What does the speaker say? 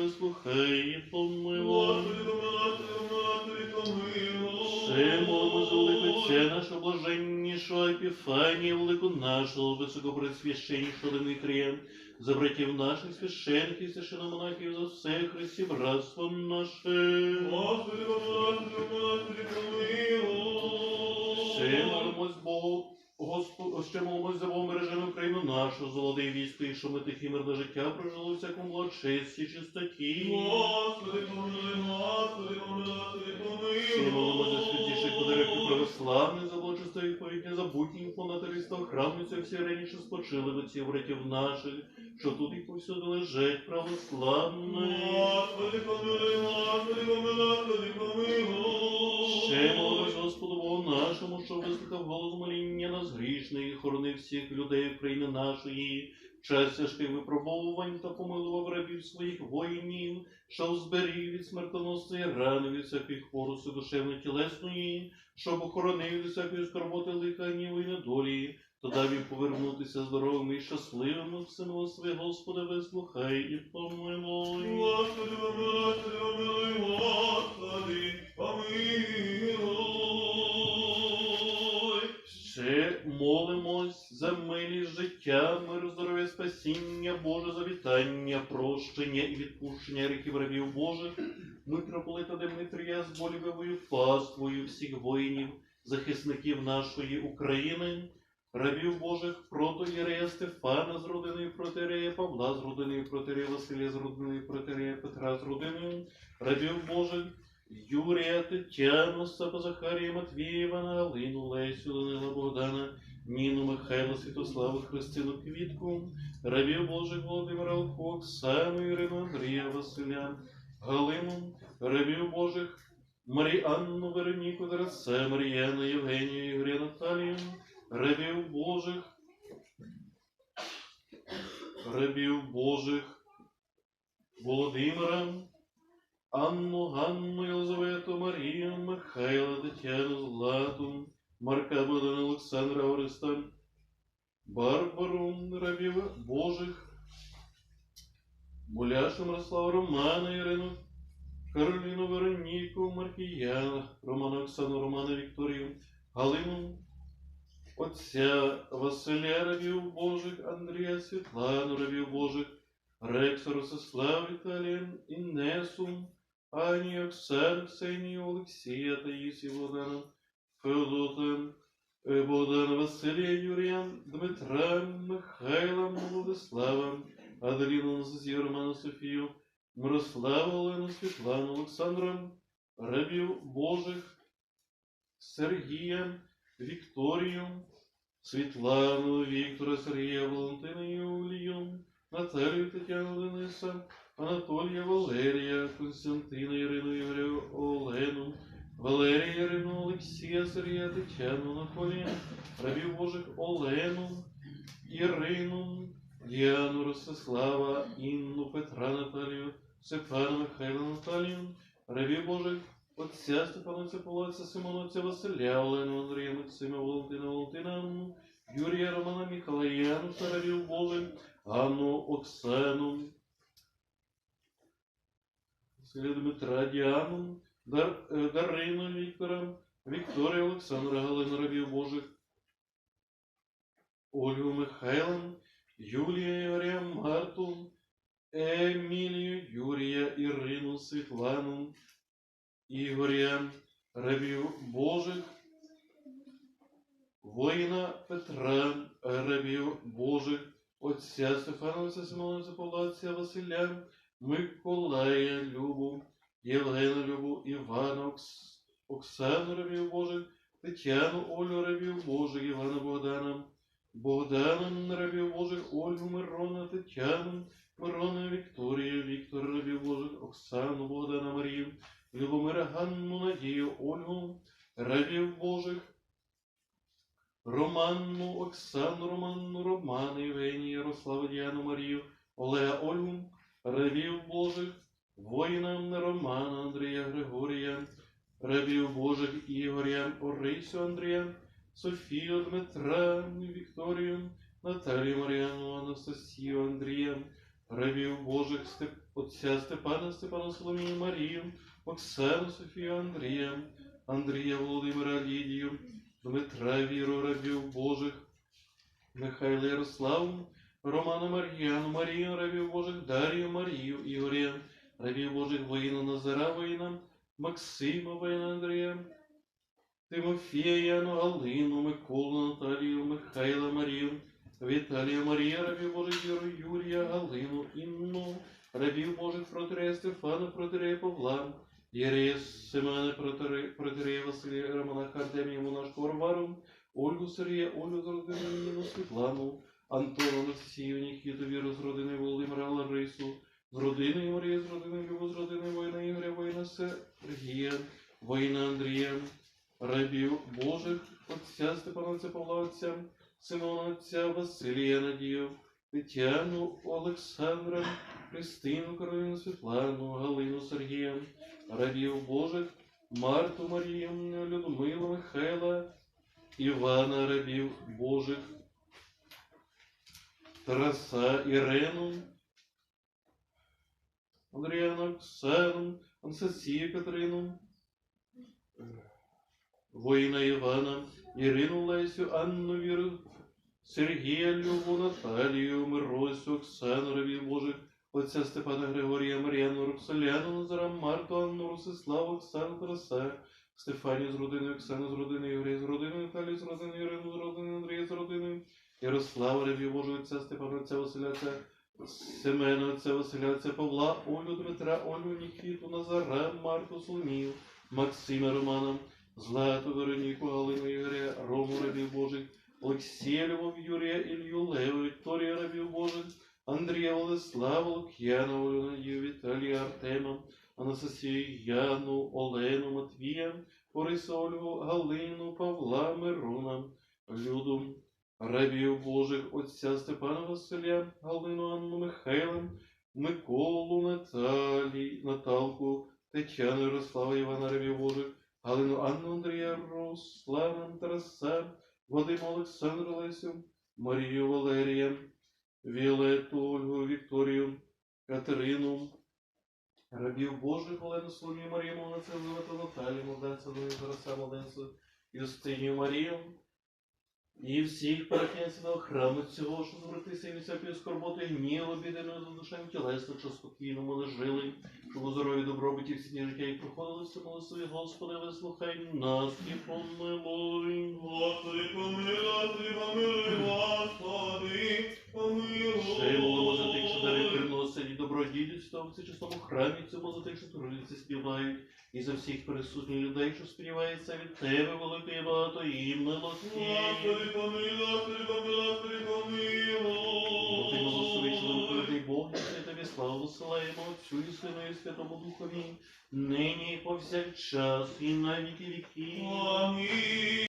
вислухай і помилуй. Великого Отця нашого блаженнішого Епіфанія, велику нашого високопресвященнішого Дмитрія, за братів наших священників, священомонахів, за все Христі, братство наше. Господи, помилуй. Ще молимось Богу, Ще молимось за Богом Україну нашу, золотий і що ми тихе мирне життя прожили у всякому благочесті, чистоті. Господи, помилуй, Господи, помилуй, Господи, Всі молимо за святіших помилуй. подарунків православних, за благочестя відповідь забутні фонаториста охранниця, всі раніше спочили отців братів наших, що тут і повсюди лежать православні. Господи, помилуй, Господи, помилуй, Господи, помилуй. Ще молимось Господу Богу нашому, що вислухав голос моління нас грішних хоронив всіх людей України нашої, час тяжких випробовувань та помилував рабів своїх воїнів, що зберіг від смертоносної рани, від всяких хворости душевної тілесної, щоб охоронив від всякої скорботи лиха, гніву і недолі, то дав їм повернутися здоровими і щасливими в синостві, Господи, вислухай і помилуй, Господи, помилуй, Господи, помилуй. Молимось за милість життя, мир, здоров'я, спасіння, Боже, завітання, прощення і відпущення гріхів рабів Божих, митрополита Дмитрія з болівою паствою всіх воїнів, захисників нашої України, рабів Божих, протоєрея Стефана з родиною протирея Павла з родиною протирея Василія з родиною протирея Петра з родиною, рабів Божих, Юрія, Тетяну, Сапа Захарія, Матвія, Івана, Галину, Лесю, Данила, Богдана, Ніну, Михайла, Святославу, Христину, Квітку, рабів Божих Володимира Ольху, Оксану, Ірину, Андрія, Василя, Галину, рабів Божих, Маріанну, Вероніку, Тарасе, Мар'яну, Євгенію, Ігоря, Наталію, рабів Божих, рабів Божих, Володимира, Анну, Ганну, Єлизавету, Марію, Михайла, Тетяну, Злату, Марка, Богдана, Олександра, Ореста, Барбару, рабів Божих, Буляшу, Мирослава, Романа, Ірину, Кароліну, Вероніку, Маркіяна, Романа, Оксану, Романа, Вікторію, Галину, Отця Василя, рабів Божих, Андрія, Світлану, рабів Божих, Рекса, Ростислав, Віталія, Інесу, Ані, Оксану, Ксенію, Олексія, Таїсію, Богдана, Феодота, е, Богдана, Василія, Юрія, Дмитра, Михайла, Владислава, Аделіну, Анастасію, Роману, Софію, Мирославу, Олену, Світлану, Олександра, рабів Божих, Сергія, Вікторію, Світлану, Віктора, Сергія, Валентина, Юлію, Наталію, Тетяну, Дениса, Анатолія, Валерія, Константина, Ірину, Ігоря, Олену, Валерія, Ірину, Олексія, Сергія, Тетяну, Анатолія, рабів Божих Олену, Ірину, Діану, Ростислава, Інну, Петра, Наталію, Степана, Михайла, Наталію, рабів Божих Отця Степана Цеполаця, Симона, Отця Василя, Олену, Андрія, Максима, Валентина, Валентина, Юрія, Романа, Михайлаяну, Саравів Божих, Анну, Оксану, Дмитра, Діану, Дар, е, Дарину Віктора, Вікторія Олександра, Галину Рабів Божих, Ольгу Михайла, Юлія Ігоря, Марту, Емілію, Юрія, Ірину, Світлану, Ігоря, рабів Божих, воїна Петра, рабів Божих, отця Стефановиця, Симоновиця, Павлаця, Василя, Миколая, Любу, Євгена Любу, Івана, Окс... Оксану рабів Божих, Тетяну, Олю рабів Божих, Івана Богдана, Богдана рабів Божих, Ольгу Мирона, Тетяну, Мирона, Вікторію, Віктора рабів Божих, Оксану, Богдана, Марію, Любомира Ганну, Надію, Ольгу, рабів Божих, Романну, Оксану, Романну, Романа, Євгенію, Ярославу, Діану, Марію, Олега, Ольгу, рабів Божих, воїна Романа, Андрія, Григорія, рабів Божих, Ігоря, Орисю, Андрія, Софію, Дмитра, Вікторію, Наталію, Мар'яну, Анастасію, Андрія, рабів Божих Степ... отця Степана, Степана Соломію Марію, Оксану Софію Андрія, Андрія Володимира Лідію, Дмитра Віру. Рабів Божих, Михайла Ярославу, Романа Мар'яну, Марію рабів Божих, Дар'ю Марію, Ігоря, рабів Божих воїна Назара воїна, Максима воїна Андрія, Тимофія Яну, Галину, Миколу, Наталію, Михайла Марію, Віталія Марія, рабів Божих Юрія, Галину, Інну, рабів Божих Протирея Стефана, Протирея Павла, Єрея Семена, Протирея Василія, Романа Артемія, Монашку Варвару, Ольгу Сергія, Ольгу з родини Світлану, Антона Олексію, Нікіту, Віру з родини Володимира Ларису, з родиною Марії, з родиною Любу, з родиною воїна Ігоря, воїна Сергія, воїна Андрія, рабів Божих, отця Степана, отця Симона, отця Василія Надію, Тетяну, Олександра, Христину, Каролину, Світлану, Галину, Сергія, рабів Божих, Марту, Марію, Людмилу, Михайла, Івана, рабів Божих, Тараса, Ірену, Андріану, Оксану, Анастасію, Катерину, воїна Івана, Ірину Лесю, Анну Віру, Сергія Любу, Наталію, Миросю, Оксану, рабів Божих, отця Степана Григорія, Мар'яну, Роксоляну, Назара, Марту, Анну, Росиславу, Оксану, Тараса, Стефанію з родиною, Оксану з родиною, Юрія з родиною, Наталію з родиною, Ірину з родиною, Андрія з родиною, Ярослава, рабів Божого, отця Степана, отця Василя, отця Семена, отця Василя, отця Павла, Олю, Дмитра, Олю, Нікіту, Назара, Марту, Соломію, Максима, Романа, Злату, Вероніку, Галину, Ігоря, Рому, рабів Божих, Олексія, Любов, Юрія, Ілью, Леву, Вікторія, рабів Божих, Андрія, Владислава, Лук'яна, Олю, Надію, Віталія, Артема, Анастасію, Яну, Олену, Матвія, Бориса, Ольгу, Галину, Павла, Мирона, Люду, рабів Божих, отця Степана Василя, Галину, Анну, Михайла, Миколу, Наталі, Наталку, Тетяну, Ярослава, Івана, рабів Божих, Галину, Анну, Андрія, Руслана, Тараса, Вадима, Олександра, Лесю, Марію, Валерія, Віолету, Ольгу, Вікторію, Катерину, рабів Божих, Олену, Соломію, Марію, Молодця, Елизавету, Наталію, Младенця, Луї, Тараса, Младенця, Юстинію, Марію, і всіх перекинців храму цього, що звратися і від всякої скорботи, гніву, біденої за душем тілесно, що спокійно ми жили, щоб у здоров'ї добробуті всі дні життя і проходили, все молитві, Господи, вислухай нас і помилуй. Господи, помилуй, помилуй, Господи, помилуй. Молимо за тих, що дари приносять і добродійство в чистому храмі цьому, за тих, що трудяться, співають, і за всіх присутніх людей, що сподівається від Тебе, великої багато і милості. Господи, помилуй, Господи, помилуй, Господи, Бо ти помилуй. милосовичний твердий Бог, і тобі славу висилаємо Отцю і Сину і Святому Духові, нині і повсякчас, і на віки віків. Амінь.